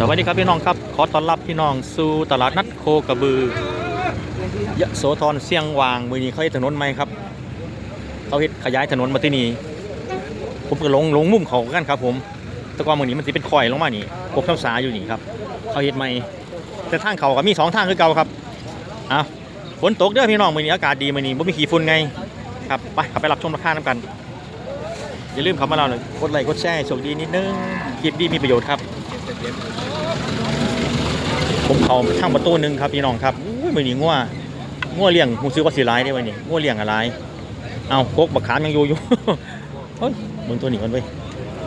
สวัสดีครับพี่น้องครับ ขอต้อนรับพี่น้องสู่ตลาดนัดโคกระบือยะโสธรเสียงวางมือนี้เขาเฮ็ดถนนใหมครับ เขาเฮ็ดขยายถนนมาที่นี่ผมก็ลงลงมุมเขากันครับผมต่ก่อนมือนี้มันสิเป็นคอยลงมานี่พวกเท้าสาอยู่นี่ครับเขาเฮ็ดใหมแต่ทางเขาก็มีสองทางคือเก่าครับอะฝนตกเด้อพี่น้องมือนี้อากาศดีมือนี้บ่มีขี้ฝุ่นไงครับไปขับไปรับชมราคาน้ำกันอย่าลืมเข้ามาเราเลยกดไลค์กดแชร์โชคดีนิดนึงคลิปดีมีประโยชน์ครับ ผมเขาทางประตูหนึ่งครับพี่น้องครับอุ้ยมือนี้ง่วง่วเลี้ยงหูซื้อว่าสีร้ายได้ไหมนี่ง่วเลี้ยงอะไรเอาโคกบักขามยังอยู่อยู่เฮ้ยเบิ่งตัวหนีกันเว้ย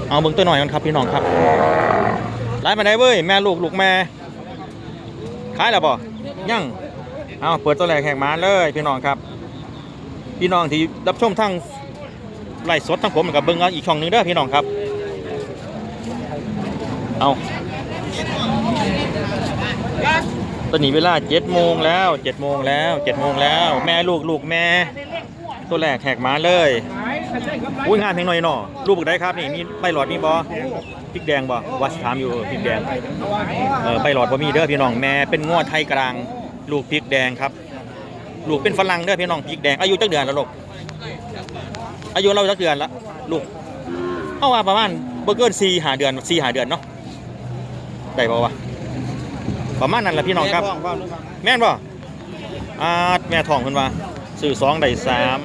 เอาเบิ่งตัวหน่อยกันครับพี่น้องครับร้ายมาได้เว้ยแม่ลูกลูกแม่ขายแล้วบ่ยังเอาเปิดตัวแรกแข่งมาเลยพี่น้องครับ พี่น้องที่รับชมทั้งไลฟ์สดทั้งผมกับเบิ่งอีกช่องหนึงเด้อพี่น้องครับ เอา ตอนนี้เวลาเจ็ดโมงแล้วเจ็ดโมงแล้วเจ็ดโมงแล้ว แม่ลูกลูกแม่ ตัวแรกแหกมาเลยอุ้ยงานเพลงหน่อยหน่อลูกบึกได้ครับนี่มีใบหลอดมีบอพริกแดงบอวัดถามอยู่พริกแดงเออใบหลอดบ่มีเด้อพี่น้องแม่เป็นงวดไทยกลาง ลูกพริกแดงครับ ลูกเป็นฝรั่งเด้อพี่น้องพริกแดงอายุจักเดือนแล้วลูกอายุเราจักเดือนละลูกเอาว่าประมาณบ่เกินสี่หาเดือนสี่หาเดือนเนาะได้บ่วะ ประมาณนั้นแหละพี่น้องครับ แม่นบ่อาดแม่ทองเพิ่นว่าซื้อสองได้สาม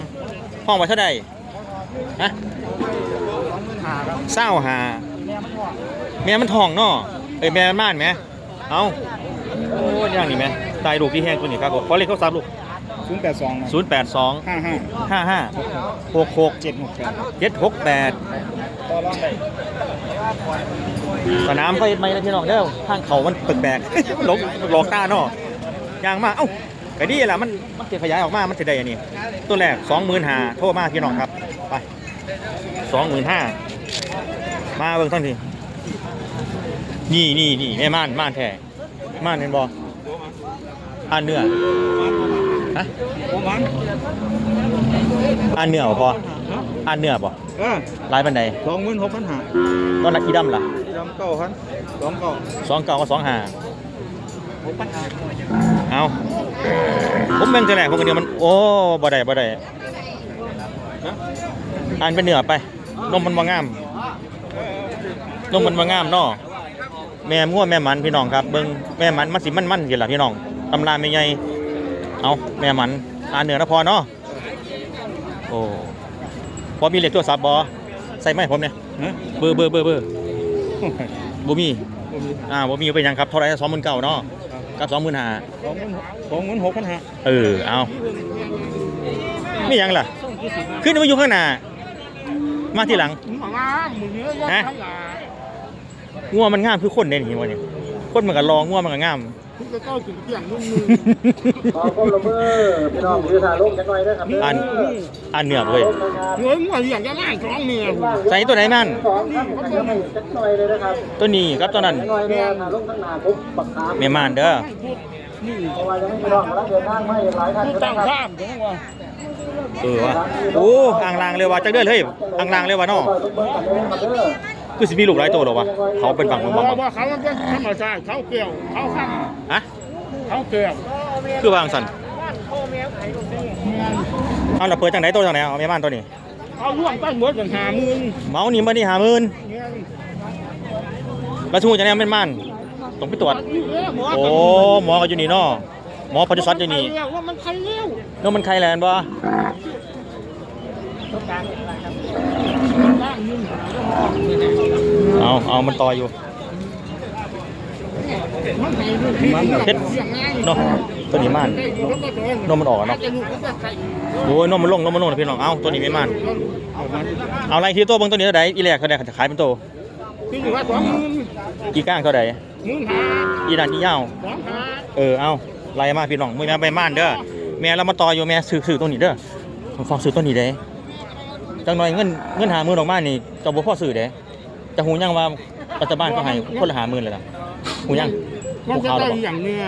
ห้องไว้เท่าใดฮะเศร้าหาแม่มันทองเนาะเอ้ยแม่มันม่านไหมเอาโอ้ยอย่างนี้ไหมตายลูกที่แห้งตัวนี้ครับผมขอเลขโทรศัพท์ลูกศูนย์แปดสองศูนย์แปดสองห้าห้าห้าห้าหกหกเจ็ดหกแปดเจ็ดหกแปดต่อรองได้ สนามไฟไหมนะพี่น้องเด้อทางเขามันแปลกๆหลงหลอกตาเนาะยางมาเอ้าก็ดีแหละมันมันจะขยายออกมา มันจะได้อันนี้ตัวแรกสองหมื่นห้าโทษมากพี่น้องครับ ไปสองหมื่นห้ามาเบิ่งทั้งทีนี่นี่นี่แม่ม่านม่านแท้ม่านเห็นบ่อ่านเนื้อฮะม่านเนื้อบ่พอ อ่านเนื้อบ่เออลายบันไดสองหมื่นหกพันห้าตอนนั้นอีดำล่ะที่ดำเก้าพันสองเก้าสองเก้ากับสองห้าหกพันห้าเอาผมเบิ่งแต่แรกผมก็เดียวมัน โอ้บ่ได้บ่ได้อ่านเป็นเนื้อไป นมมันบ่งาม นมมันบ่งามเนาะแม่งัวแม่หมันพี่น้องครับเบิ่งแม่หมันมันสิมันๆสิล่ะพี่น้องตำราไม่ใหญ่เอาแม่หมันอ่านเนื้อนะพอเนาะโอ้ พอมีเลขโทรศัพท์บ่ใส่ไหมาให้ผมเนี่ยฮะเบอร์เบอร์เบอร์เบอร์บ่มีผมมีอ่าบ่มีเป็นหยังครับเท่าไหร่20,000เก่าเนาะกับ25,000สองหมื่นสองหมื่นหกพันห้าเออเอาไม่ยังล่ะ ขึ้นมาอยู่ข้างหน้ามาทีหลังงามมึงเยอะแยะฮะทั้งหลายงัวมันงามคือคนเด่นนี่วะเนี่ยคนมันก็รองงัวมันก็งาม ทุกเก้าถึงเที่ยงนุ่มมือขอความร่วมมือพี่น้องยืนถ่ายรูปกันหน่อยด้วยครับอันอันเหนือกเลยเฮ้ยมึงอยากจะไล่สองเมียใส่ตัวไหนมันสองครับเดี๋ยวให้จักหน่อยเลยนะครับตัวนี้ครับตัวนั้นจักหน่อยเนี่ยถ่ายรูปตั้งนานปุ๊บปักขามแม่มานเด้อเพราะว่ายังไม่พี่น้องมาแล้วเดินทางไม่หลายท่านกูก็ตั้งครับข้ามจังวะเออวะโอ้อ่างลางเลยว่ะจักเดือนเฮ้ยอ่างลางเลยว่ะเนาะคอย ทุกเบอร์กันเลยครับเด้อคือสิมีลูกหลายตัวหรอวะเขาเป็นฝั่งเพมันราะบังว่าเขาเป็นธรรมชาติเขาเกี่ยวเขาข้ามฮะเขาเกี่ยวคือวางสันเอาละเปิดจังไหนตัวจังไหนเอาแม่มานตัวนี้เขาร่วมตั้งหมดกันหาหมื่นเมาส์นี่มานี่หาหมื่นเนี่ยแล้วชูจังไหนแม่นมันต้องไปตรวจโอ้หมอก็อยู่นี่เนาะหมอปศุสัตว์อยู่นี่ว่ามันใครเลี้ยวเนาะมันใครแลนด์บ่บ้านมึง เอาเอามันต่ออยู่มันไหนดูที่มันเฮ็ดเนาะตัวนี้มันนมมันออกอะเนาะโอ้ยนมมันลงนมมันลงนะพี่น้อง เอาตัวนี้ไม่มันเอาอะไรที่ตัวเบิ่งตัวนี้เท่าใดอีแลกเท่าใดจะขายเป็นตัวที่อยู่ว่าสองหมื่นอีก้างเท่าใดหมื่นห้อีนั่นอียาวสองห้าเออ เอาไล่มาพี่น้องมือแม่ไปม่านเด้อ แม่เรามาต่ออยู่แม่ซื้อซื้อตัวนี้เด้อผมฟังซื้อตัวนี้เด้ จังหน่อยเงินเงินหาหมื่นออกมานี่เจะบ่พอซื้อเด้จะหูยังว่าปัจจุบันก็ให้คนละหาหมื่นเลยล่ะหูยังมันจะข่าวได้แล้วบ่อย่างเนี้ย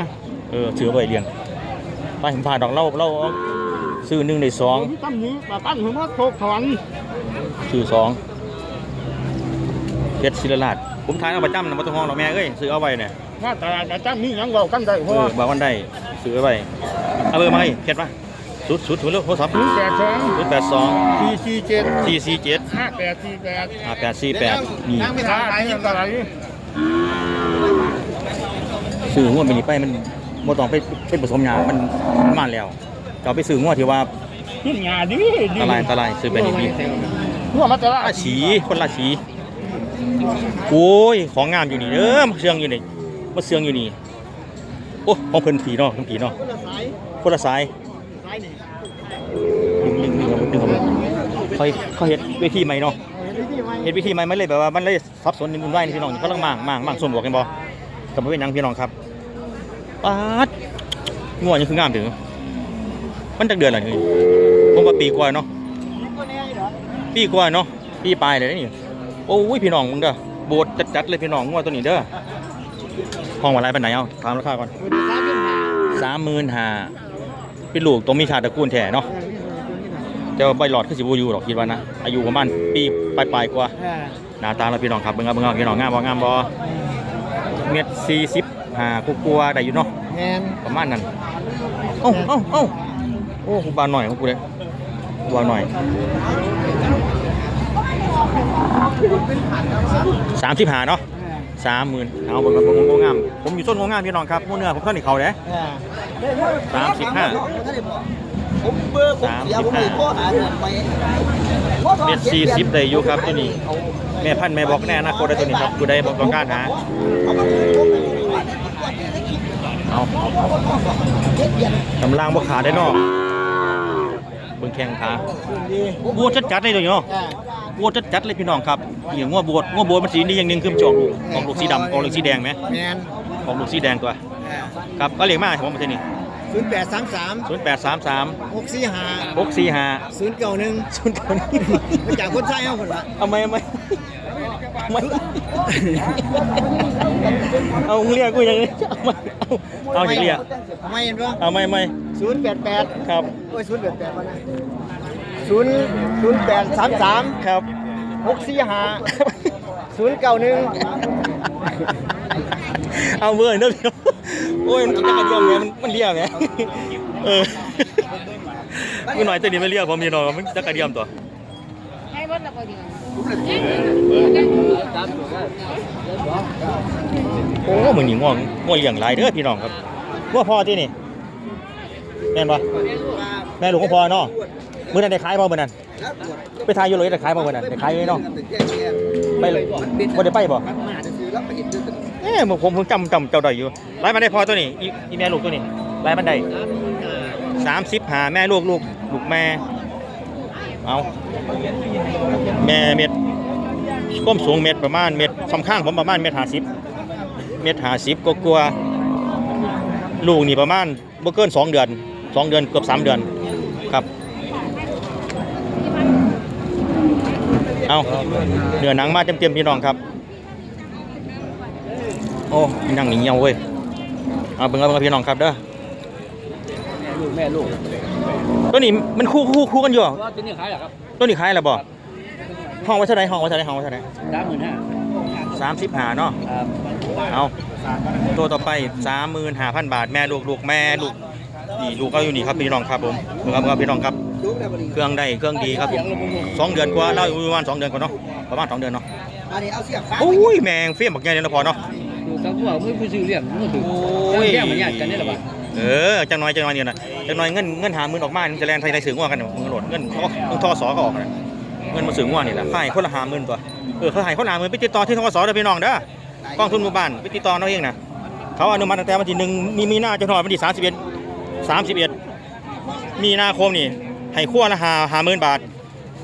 เออซื้อไว้เลี้ยงไปผมพาดอกเล่าเล่าซื้อหนึ่งในสองตั้งนี้แต่ตั้งหัวโคกถอนซื้อสองเพชรศิลราชผมทานเอาประจำนะมาต้องห้องเราแม่เอ้ยซื้อเอาไว้เนี่ยว่าตลาดอาจารย์มีหยังเว้ากันได้เอพ่ออบอกวันได้ซื้อเอาไว้เอาเบอร์มาให้เพชรมา สุดสุดสุดเร็วโทรศัพท์ศูนย์แปดสองศูนย์แปดสองสี่สี่เจ็ดสี่สี่เจ็ดห้าแปดสี่แปดห้าแปดสี่แปดนี่ค่าที่ตลาดนี้ซื้องวดไปนี่ไปมันบ่ต้องไปเป็นผสมยามันมันมาแล้วเราไปซื้องวดที่ว่าขึ้นงาดีดีตะลายตะลายซื้อไปนี่ดีหัวมาตลาดละสีคนละสีโอ้ยของงามอยู่นี่เด้อมาเชืองอยู่นี่มาเชืองอยู่นี่โอ้ของเพิ่นผีเนาะของผีเนาะคนละสาย ดึงดึงดึงดึงดึงเขาเขาเฮ็ดเวทีใหม่เนาะเฮ็ดเวทีใหม่มันเลยแบบว่ามันเลยซับซ้อนนิดนึงได้นี่พี่น้องนี่กำลังมางมางมางส่วนบวกกันบ่กับบ่เป็นหยังพี่น้องครับป๊าดงัวยังคืองามถึงมันจักเดือนละนี่ผมว่าปีกว่าเนาะปีกว่าเนาะปีปลายเลยนี่โอ้ยพี่น้องมึงเด้อโบดจัดๆเลยพี่น้องงวดตัวนี้เด้อห้องว่าอะไรเป็นไหนเอาถามราคาก่อนสามหมื่นห้า เป็นลูกต้องมีชาติตระกูลแท้เนาะแต่ว่าใบหลอดคือสิบูอยู่หรอกคิดว่านะอายุประมาณปีปลายๆกว่าหน้าตาเราพี่น้องครับเบิ่งเอาเบิ่งเอาพี่น้องงามบ่งามบ่เม็ดสี่สิบห้ากลัวาๆได้อยู่เนาะแมนประมาณนั้นเอ้าเอ้าเอ้าโอ้กูบานหน่อยของกูเลยกูบานหน่อยสามสิบห้าเนาะ สามหมื่นเอาผมผมผมงาม ผมอยู่ต้นงงามพี่น้องครับหมูเนื้อผมเท่านี้เขาเด้ สามสิบห้าผมเบอร์ผมเสียผมเลยโทรหาไปเม็ดสี่สิบได้อยู่ครับตัวนี้ แม่พันธุ์แม่บอกแน่อนาคตได้ตัวนี้ครับกูได้บอกต้องการหาเอากำลังบ่ขาดได้เนอกเบิ่งแข้งขาบัวจัดๆเลยตัวนี้เนาะ บัวจัดๆเลยพี่น้องครับนี่งัวบวชงัวบวชมันสีนี้อย่างหนึงคือมันจะออกลูกออกลูกสีดำออกลูกสีแดงไหมแมนออกลูกสีแดงตัวครับก็เรียกมาผมมาที่นี่ศูนย์แปดสามสามศูนย์แปดสามสามหกสี่ห้าหกสี่ห้าศูนย์เก้าหนึ่งศูนย์เก้านี่มาจากคนใช้เอาคนละเอาไหมเอาไหมเอาไหมเอาเรียกกูอย่างนี้เอาไหมเอาเอาเรียกไม่เห็นปะเอาไหมไหมศูนย์แปดแปดครับโอ้ยศูนย์แปดแปดมา ศูนย์ศูนย์แปดสามสามครับหกสี่ห้าศูนย์เก้าหนึ่งเอาเบอร์เด้อพี่น้องโอ้ยมันกินจักรเดียวแม่มันมันเรียกแม่เออกูหน่อยตัวนี้ไม่เรียกผมพี่น้องมันจักรเดียมตัวให้เบิดแล้วก็ดีโอ้มึงนี่ง่วงง่วงเลี้ยงหลายเด้อพี่น้องครับง่วงพอที่นี่แม่นปะแม่ลูกของพอเนาะ มื้อนั้นได้ขายบ่มื้อนั้นไปทายอยู่เลยได้ขายบ่มื้อนั้นได้ขายอยู่เนาะไปเลยบ่ได้ไปบ่แล้วไปเห็นด้วยกันเอ้ผมผมผมจำจำเจ้าได้อยู่ไล่มันได้พอตัวนี้อีอีแม่ลูกตัวนี้ไล่มันได้30หาแม่ลูกลูกลูกแม่เอาแม่เม็ดก้มสูงเม็ดประมาณเม็ดสำข้างผมประมาณเม็ด50เม็ด50กกลัวลูกนี่ประมาณบ่เกินสองเดือนสองเดือนเกือบสามเดือนครับ เอาเนื้อหนังมาเต็มๆพี่น้องครับ โอ้ยนั่งหนีเหี่ยวเว้ยเอาเบิ่งเอาเบิ่งเอาพี่น้องครับเด้อลูกแม่ลูกตัวนี้มันคู่คู่คู่กันอยู่เหรอว่าตัวนี้ขายเหรอครับตัวนี้ขายแล้วบ่ห้องไว้เท่าไหร่ห้องไว้เท่าไหร่ห้องไว้เท่าไหร่สามหมื่นห้าสามสิบห้าเนาะครับเอาตัวต่อไปสามหมื่นห้าพันบาทแม่ลูกลูกแม่ลูกนี่ลูกเขาอยู่นี่ครับพี่น้องครับผมเบิ่งเอาเบิ่งเอาพี่น้องครับลูกแล้วบริ เครื่องได้เครื่องดีครับผมสองเดือนกว่าเล่าอยู่ประมาณสองเดือนกว่าเนาะประมาณสองเดือนเนาะอันนี้เอาเสียบฟ้าโอ้ยแมงเฟี้ยมบักใหญ่เลยนะพอเนาะดูครับว่าไม่ผู้ซื้อเลี้ยงมันถือโอ้ยเลี้ยงมันญาติกันนี่แหละบ้าเออจังน้อยจังน้อยเนี่ยนะจังน้อยเงินเงินหาหมื่นออกมามันจะแลนไทยได้สื่อง่วกันมึงโหลดเงินเขาเงินทอสอก็ออกนะเงินมาสื่อง่วนี่แหละให้คนละหาหมื่นตัวเออเขาให้คนละหาหมื่นไปติดต่อที่ทกสเด้อพี่น้องเด้อกองทุนหมู่บ้านไปติดต่อเราเองนะเขาอนุมัติตั้งแต่วันที่หนึ่งมีมีนาจนถึงวันที่สามสิบเอ็ดสามสิบเอ็ดมีนาคมนี่ ให้ขั้วละหาหาหมื่นบาท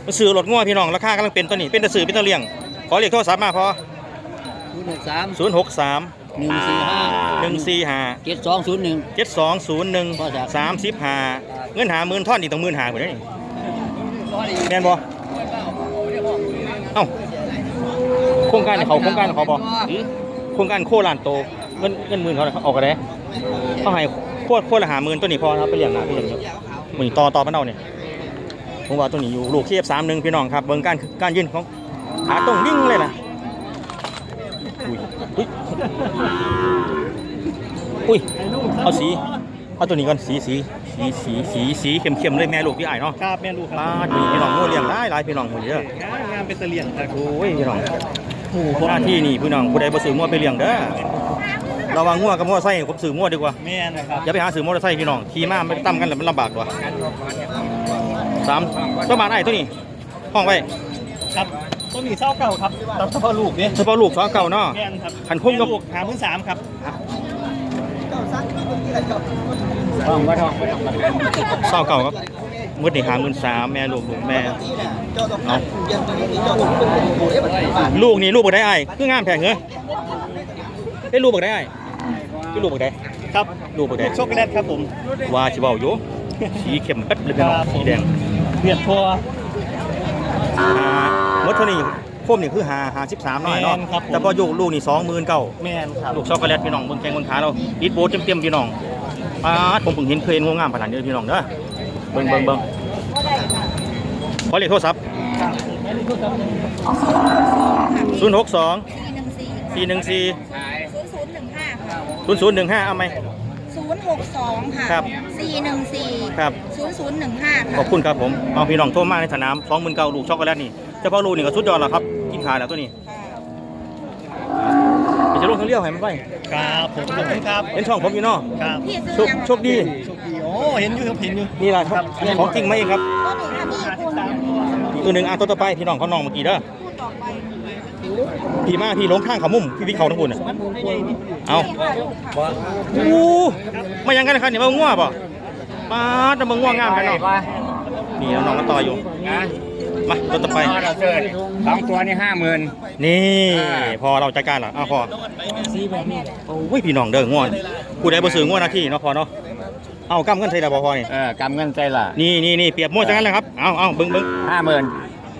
มาซื้อรถง่วพี่น้องราคากำลังเป็นตัวนี้เป็นตะสื่อเป็นตะเลียง ขอเรียกโทรศัพท์มาพอศูนย์หกสามศูนย์หกสามหนึ่งสี่ห้าหนึ่งสี่ห้าเจ็ดสองศูนย์หนึ่งเจ็ดสองศูนย์หนึ่งสามสิบห้าเงินหาหมื่นท่อนอีกต้องหมื่นหาหมดเลยนี่แม่นบ่เอ้าโครงการเนี่ยเขาโครงการเขาบ่โครงการโคลานโตเงินเงินหมื่นเขาน่ะเขาออกกันได้เขาให้โคตรโคตรละหาหมื่นตัวนี้พอครับไปเลี้ยงหน้าไปเลี้ยงอยู่มือนี้ต่อต่อมันเอาเนี่ย ผมว่าตัวนี้อยู่ลูกเทียบสามหนึ่งพี่น้องครับเบิ่งการการยืนของขาตรงยิ่งเลยนะอุ้ยอุ้ยอุ้ยเอาสีเอาตัวนี้ก่อนสีสีสีสีสีสีเข้มเข้มๆเลยแม่ลูกพี่ไอ้ายเนาะครับแม่ลูกคป้ารับดมีพี่น้องโง่เลี้ยงได้หลายพี่น้องคนเยอะงานเป็นเสลียงครับโอ้ยพี่น้องหน้าที่นี่พี่น้องผู้ใดบ่ซื้องัวไปเลี้ยงเด้อระวังงัวกับงัวไส้ผมซื้องัวดีกว่าแม่นะครับอย่าไปหาซื้อมอเตอร์ไซค์พี่น้องขี่มาไม่ตั้มกันแล้วมันลำบากตัว สามตัวบาทไอ้ตัวนี้ห้องไว้ครับต้นนี้เศร้าเก่าครับตับเฉพาะลูกเนี่ยเฉพาะลูกสาวเก่าเนาะแม่นครับขันคุ้มกับลูกหาพื้นสามครับสาวเก่าครับมืดนี่หาเงินสามแม่ลูกลูกแม่เอาลูกนี่ลูกบ่ได้ไอ้คืองามแพงเงยเป็นลูกบ่ได้ไอ้เป็นลูกบ่ได้ครับลูกบ่ได้ช็อกโกแลตครับผมว่าสิเว้าอยู่สีเข้มเป๊ดเลยพี่น้องสีแดง เลือดทัวอ่าเมื่อเท่านี้โคมนี่คือหาหาสิบสามหน่อยเนาะแม่นครับผม แต่พออยู่ลูกนี่สองหมื่นเก้าแม่นครับลูกช็อกโกแลตพี่น้องเบิ่งแข้งเบิ่งขาเราดิดโบเต็มๆพี่น้องป้าดผมเพิ่งเห็นเคยเห็นงูงามขนาดนี้เลยพี่น้องเด้อเบิ่งเบิ่งเบิ่งขอเลขโทรศัพท์ศูนย์หกสองสี่หนึ่งสี่สี่หนึ่งสี่ศูนย์ศูนย์หนึ่งห้าค่ะศูนย์ศูนย์หนึ่งห้าเอาไหม ศูนย์หกสองค่ะครับ สี่หนึ่งสี่ครับ ศูนย์ศูนย์หนึ่งห้าขค่ะอบคุณครับผมเอาพี่น้องโทรมาในสนามสองหมื่นเก้าลูกช็อกโกแลตนี่เฉพาะลูกนี่ก็สุดยอดแล้วครับกินขาแล้วตัวนี้เดี๋ยวจะลงทั้งเลี้ยวให้มันไปครับผมขอบคุณครับเห็นช่องผมอยู่เนาะครับพี่โชซื้อคยังโชคดีโชคดีโอ้เห็นอยู่ครับเห็นอยู่นี่แหละครับของจริงไหมาเองครับก็หนึ่งค่ะพี่คุณอีกตัวหนึ่งอะตัวต่อไปพี่น้องเขาน้องเมื่อกี้เด้อพูดต่อไปพี่มาพี่หลงข้างเขามุมพี่วิเขาทั้งคุณน่ะเอาสี่ห้าลูกค่ะอู้มายังกันครับเนี่ยมาง่วป่ะ ป้าดจะมาง่วงงามกันเนาะนี่น้องๆมาต่ออยู่มาตัวต่อไปเราเชิญสองตัวนี่ห้าหมื่น นี่พอเราจัดการแล้วอ้าวพอโอ้ยพี่น้องเด้อง่วงผู้ใดบ่ซื้อง่วงหน้าที่เนาะพอเนาะเอากำเงินใส่แล้วบ่พอนี่เออกำเงินใจละนี่นี่นี่เปรียบมั่วจังนั้นเลยครับเอาเอาเบิ่งเบิ่งห้าหมื่น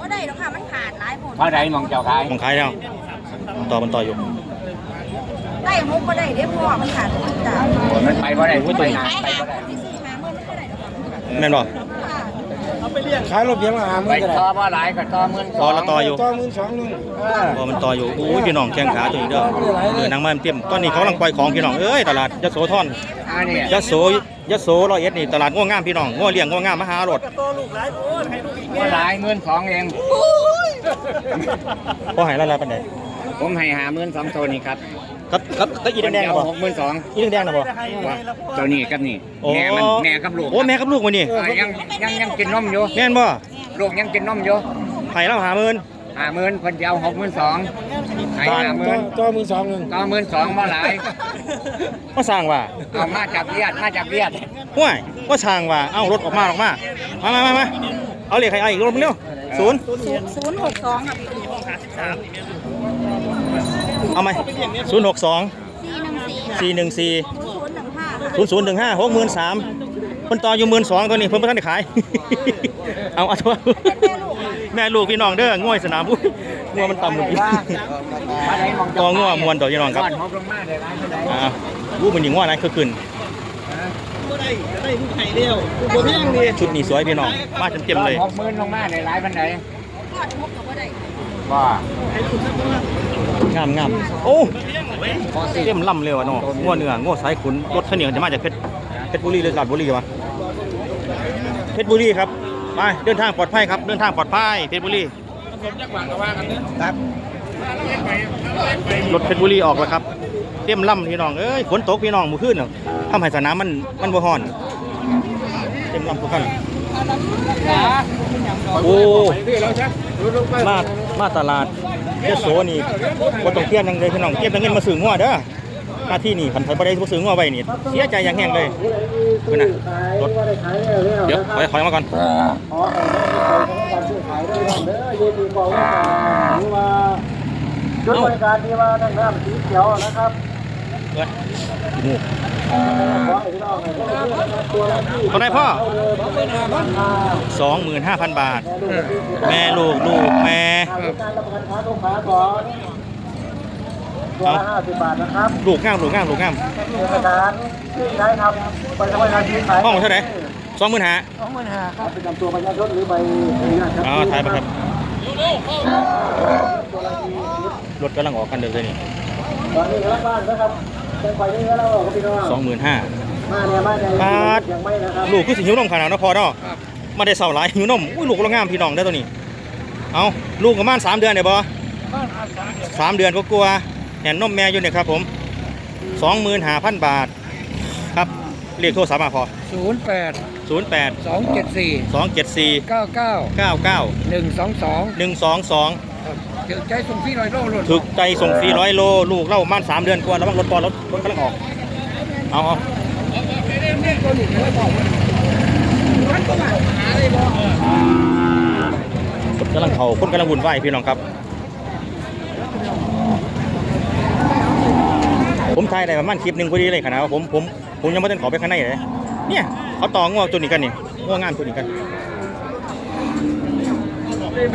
ก็ได้แล้วค่ะ มันขาดหลายผลเท่าไรมองเจ้าขายมองขายแล้วต่อมันต่ออยู่ได้มุกก็ได้เด้พ่อมันขาดทุกจ่ายมันไปว่าไรโอ้ยตัวนี้ขายหาคนที่ แม่นบ่ขายรถเพียงละหาไปต่อว่าหลายก็ต่อหมื่นต่อละต่ออยู่ต่อมื่นสองหนึ่งพอมันต่ออยู่อุ้ยพี่น้องแข้งขาตัวนี้เด้อเออนางมันเตรียมตอนนี้เขากำลังปล่อยของพี่น้องเอ้ยตลาดยโสธรอันนี้ยโสยโสร้อยเอ็ดนี่ตลาดง่วงงามพี่น้องง่วเลี้ยงง่วงงามมหารถตัวลูกหลายโอ้ให้ลูกอีกว่าหลายหมื่นสองเองพอหายแล้วแล้วปานใด ผมให้หาหมื่นสองตัวนี้ครับครับครับก็อีแดงๆนะบ่หกหมื่นสองอีแดงๆนะบ่ตัวนี้กับนี่โอ้แม่มันแม่กับลูกโอ้แม่กับลูกวันนี้เออยังยังยังกินนมอยู่แม่นบ่ลูกยังกินนมอยู่ไผ่เราหาหมื่นห้าหมื่นคนจะเอาหกหมื่นสองให้ห้าหมื่นต่อมื่นสองหนึ่งต่อหมื่นสองว่าหลายก็สร้างว่าเอามาจับเลียดมาจับเลียดห้วยก็ช่างว่าเอ้ารถออกมาออกมามามามามาเอาเลขใครเอาอีกรถมาเร็วศูนย์ศูนย์หกสองค่ะพี่ เอาไหมศูนย์หกสองสี่หนึ่งสี่สี่หนึ่งสี่ศูนย์หนึ่งห้าศูนย์ศูนย์หนึ่งห้าหกหมื่นสามเพิ่นต่ออยู่หมื่นสองตัวนี้เพิ่นบ่ทันได้ขาย เอาเอาเถอะแม่ลูกพี่น้องเด้อง่วยสนามอุ้ยง่วงมันต่ำลงอีกต่อง่วงมวนต่อพี่น้องครับก้อนหกลงมาได้หลายเท่าไหร่อ่าวู้มันหญิงง่วงอะไรคือขึ้นก็ได้ก็ได้ผู้ไข่เดียวผู้เพียงดีชุดนี้สวยพี่น้องมาจนเต็มเลยหกหมื่นลงมาได้หลายพันไหนทอดมุกกับ ว่างามงามโอ้เต็มล่ำเลยว่ะเนาะง่วงเนื้อง่วงสายขุนรถข้าวเหนียวจะมาจากเพชรเพชรบุรีหรือราชบุรีวะเพชรบุรีครับไปเดินทางปลอดภัยครับเดินทางปลอดภัยเพชรบุรีรถเพชรบุรีออกแล้วครับเต็มล่ำพี่น้องเอ้ยฝนตกพี่น้องมื้อคืนน่ะทำให้สนามมันมันบ่ฮ้อนเต็มล่ำทุกคันโอ้มา มาตลาดเจโสนี่บ่ต้องเทียนหยังเลยพี่น้องเทียนแต่เงินมาซื้องัวเด้อหน้าที่นี่คันไผบ่ได้บ่ซื้องัวไว้นี่เสียใจอย่างแห้งเลยเพิ่นน่ะรถเดี๋ยวขอขอมาก่อนขอให้ได้ขายได้เด้อยืนดีบอกว่าหรือว่าจุดบริการที่ว่าทางด้านสีเขียวนะครับ เอ้ยหมูขอให้พี่น้องเนี่ยก็ได้ตัวละที่เท่าไหร่พ่อเดิมราคา25,000บาท แม่ลูกลูกแม่การรับประกันค้าลูกค้าก่อนตัวละห้าสิบบาทนะครับลูกงามลูกงามลูกงามเอกสารที่ใช้ทำบัตรประชาชนขายห้องเท่าไหร่25,000สองหมื่นห้าครับเป็นนำตัวประชาชนหรือใบอนุญาตครับอ๋อถ่ายไปครับรถกำลังออกกันเดี๋ยวเลยนี่ตอนนี้กำลังบ้านนะครับ จังไฟนี่ก็เราก็พี่น้องสองหมื่นห้ามาเนี่ยมาเนี่ยปาดยังไม่นะครับลูกคือสิหิวนมขนาดเนาะพอเนาะมาได้เสาหลายหิวนมอุ้ยลูกเรางามพี่น้องได้อตัวนี้ เอาลูกประมาณสามเดือนได้บ่สามเดือนก็กลัวๆแห่นนมแม่อยู่เนี่ยครับผมสองหมื่นห้าพันบาท ครับเรียกโทรศัพท์มาพอศูนย์แปดศูนย์แปดสองเจ็ดสี่สองเจ็ดสี่เก้าเก้าเก้าเก้าหนึ่งสองสองหนึ่งสองสอง เดี๋ยวใจส่งพี่หน่อยโลโลดถึกใจส่งฟรีร้อยโล ลูกเล่าประมาณสามเดือนกว่าแล้วบางรถปอรถรถกำลังออก เอาเอาคนกำลังเขาคนกำลังวุ่นวายพี่น้องครับ ผมถ่ายได้ประมาณคลิปหนึ่งพอดีเลยขนาดว่าผมผมผมยังไม่ได้ขอไปข้างในเลยเนี่ยเขาต่องวตัวนี้กันนี่งวงานตัวนี้กัน ไปไป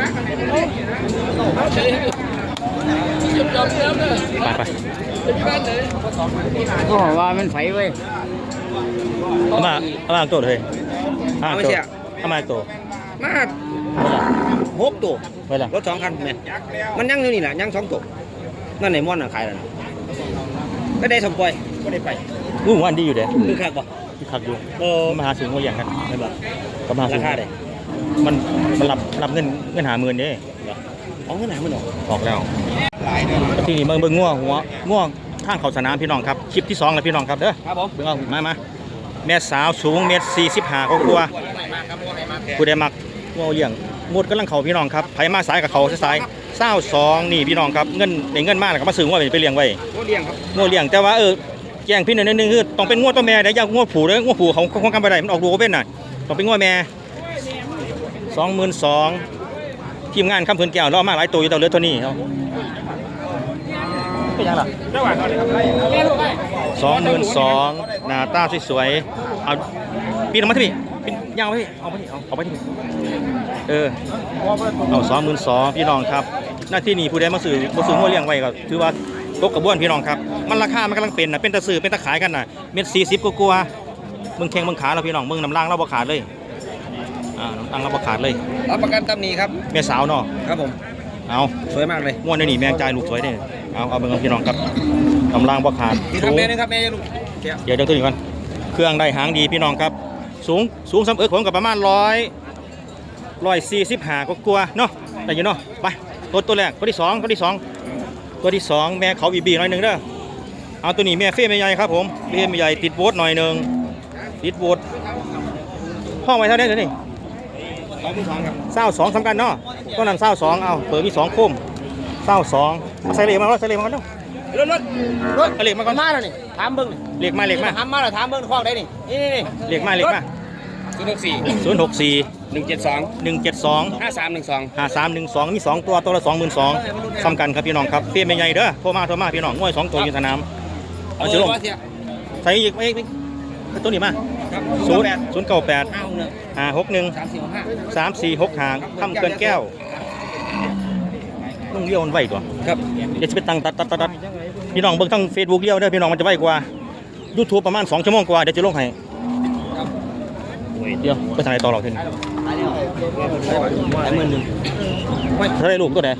ก็ว่ามันไฟเว้ยเอามาเอามาตัวเลยเอามาตัวเอามาตัวมาเวลาหกตัวเวลารถสองคันแม่นมันยังอยู่นี่แหละยังสองตัวนั่นไหนม่อนน่ะขายแล้วนะไม่ได้สมปล่อยไม่ได้ไปอู้วันดีอยู่เด้คือคักบ่ที่ขับอยู่เออมาหาสูงมาอย่างกันไม่บ่ก็มาหาสูรางคาเด้ มันมันรับรับเงินเงินหาหมื่นเด้เอาเงินไหนมันออกบอกแล้วที่นี่เบิ่งเบิ่งง่วงหัวง่วงทางเขาสนามพี่น้องครับคลิปที่สองแล้วพี่น้องครับเด้อครับผมเบิ่งเอามามาแม่สาวสูงเมตรสี่สิบห้าก็กลัวผู้ใดมักง่วงเลี้ยงหมดกำลังเขาพี่น้องครับไผมาสายกับเขาสายเศร้าสองนี่พี่น้องครับเงินได้เงินมากแล้วก็มาซื้อง่วงไปเลี้ยงไว้โคเลี้ยงครับง่วงเลี้ยงแต่ว่าเออแจ้งพี่หน่อยนิดนึงคือต้องเป็นง่วงตัวแม่ได้อยาง่วงผูเด้อง่วงผูเขาคงกันไปได้มันออกลูกก็เป็นน่ะต้องเป็นง่วงแม่ สองหมื่นสองทีมงานคำเพิ่นแก้วรอมาหลายตัวอยู่แต่เหลือเท่านี้เอาเป็นยังล่ะสองหมื่นสองหน้าตาสวยๆเอาปีนออกมาที่นี่ปีนยาวไปที่เอาไปที่เอาเอาไปที่นี่เออเอาสองหมื่นสองพี่น้องครับ หน้าที่นี้ผู้ใดมาซื้อมาซื้อหัวเลี้ยงไว้ก็ถือว่าตกกระบวนพี่น้องครับ มันราคามันกำลังเป็นนะเป็นตะซื้อเป็นตะขายกันนะเม็ดสี่สิบกลัวมึงแข่งมึงขาเราพี่น้องมึงน้ำล่างเราบ่ขาดเลย อ่าน้ำล่างเราบ่ขาดเลยรับประกันตำหนิครับแม่สาวเนาะครับผมเอาสวยมากเลยม้วนในนี่แมงใจายลูกสวยเด้เอาเอาเบิ่งเอาพี่น้องครับน้ำล่างบ่ขาดนี่คสูรับงแม่นึงครับแม่ยังลูกเดี๋ยวเดี๋ยวเดี๋ยวตัวนี้ก่อนเครื่องได้หางดีพี่น้องครับ สูงสูงสำเอิกผมกับประมาณร้อยร้อยสี่สิบห้าก็กลัวๆเนาะได้อยู่เนาะไปตัวตัวแรกตัวที่สองตัวที่สองตัวที่สองแม่เขาบีบีหน่อยหนึ่งเด้อเอาตัวนี้แม่เฟ่แม่ใหญ่ครับผมเฟ่แม่ใหญ่ติดโวตหน่อยหนึ่งติดโวตห้องไว้เท่านี้เดี๋ยวนี้ เศร้าสองสำคัญเนาะต้นนั้นเศร้าสองเอาเปิดมีสองคมเศร้าสองมาใส่เหล็กมาก่อนใส่เหล็กมาก่อนเนาะรถรถรถเอาเหล็กมาก่อนมาแล้วนี่ถามเบิ้งนี่เหล็กมาเหล็กมาถามมาแล้วถามเบิ้งคลองได้นี่นี่นี่นี่เหล็กมาเหล็กมาศูนย์หกสี่ศูนย์หกสี่หนึ่งเจ็ดสองหนึ่งเจ็ดสองห้าสามหนึ่งสองห้าสามหนึ่งสองมีสองตัวตัวละสองหมื่นสองสำคัญครับพี่น้องครับเฟียไม่ใหญ่เด้อโทรมาโทรมาพี่น้องง่วยสองตัวอยู่สนามเอาเอาจะลใส่อีกไม่ไม่ตัวนี้มา ครับศูนย์ศูนย์เก้าแปดห้าหกหนึ่งห้าหกหนึ่งสามสี่หกห้าสามสี่หกหางทำเกินแก้วต้องเลี้ยวมันไวตัวครับเดี๋ยวจะไปตั้งตัดตัดตัดตัดพี่น้องเบิ่งทั้งเฟซบุ๊กเลี้ยวเด้อพี่น้องมันจะไวกว่ายูทูบประมาณสองชั่วโมงกว่าเดี๋ยวจะลงให้เดี๋ยวไปทางไหนต่อหรอกทีนี้ขายหมื่นหนึ่งเท่าไหรลูกตัวไหน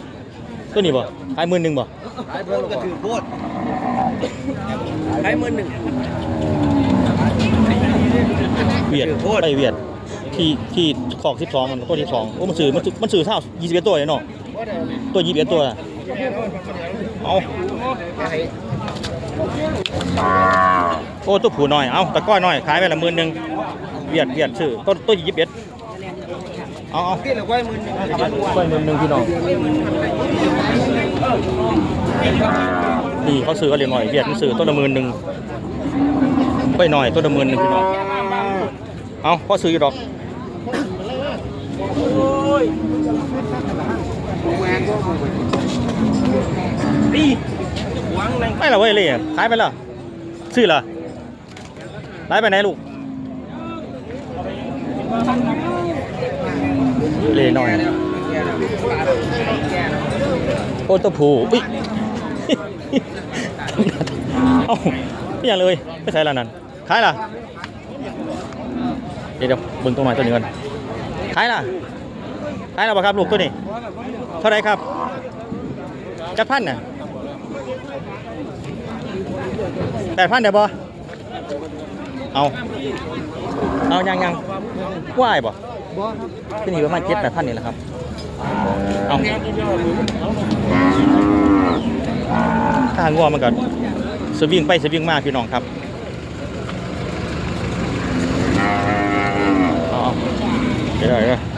ตัวนี้บ่ขายหมื่นหนึ่งบ่ขายเพิ่มก็ถือโคตรขายหมื่นหนึ่ง เวียดไปเวียดที่ที่ขอกสิบสองมันตัวที่สองโอ้มันสื่อมันสื่อมันสื่อเท่ายี่สิบเอ็ดตัวเลยเนาะตัวยี่สิบเอ็ดตัวน่ะเอาโอ้ตัวผูน้อยเอาตะก้อยน้อยขายไปละหมื่นหนึ่งเวียดเวียดซื้อตัวตัวยี่สิบเอ็ดเอาเอาที่เหลือไว้หมื่นหนึ่งก้อยหมื่นหนึ่งพี่น้องนี่เขาซื้อก็เรียนหน่อยเวียดมันซื้อตัวละหมื่นหนึ่งก้อยน้อยตัวละหมื่นหนึ่งพี่น้อง เอาพ่อซื้ออยู่ดอกไม่ละเว้ยเลยขายไปแล้วซื้อละขายไปไหนลูกเล่หน่อยโอ้ตัวผูอุ้ยเอ้าไม่อย่างเลยไม่ใช่ละนั่นขายล่ะ เดี๋ยวเบิ่งตัวใหม่ตัวนี้ก่อนขายล่ะขายแล้วป่ะครับลูกตัวนี้ เท่าไรครับจัดพันน่ะแปดพันเดี๋ยวบ่เอาเอายังยังว่ายบ่ที่นี่ประมาณเจ็ดแปดพันนี่แหละครับเอาค่างัวมันก็สวิงไปสวิงมาพี่น้องครับ Ayo!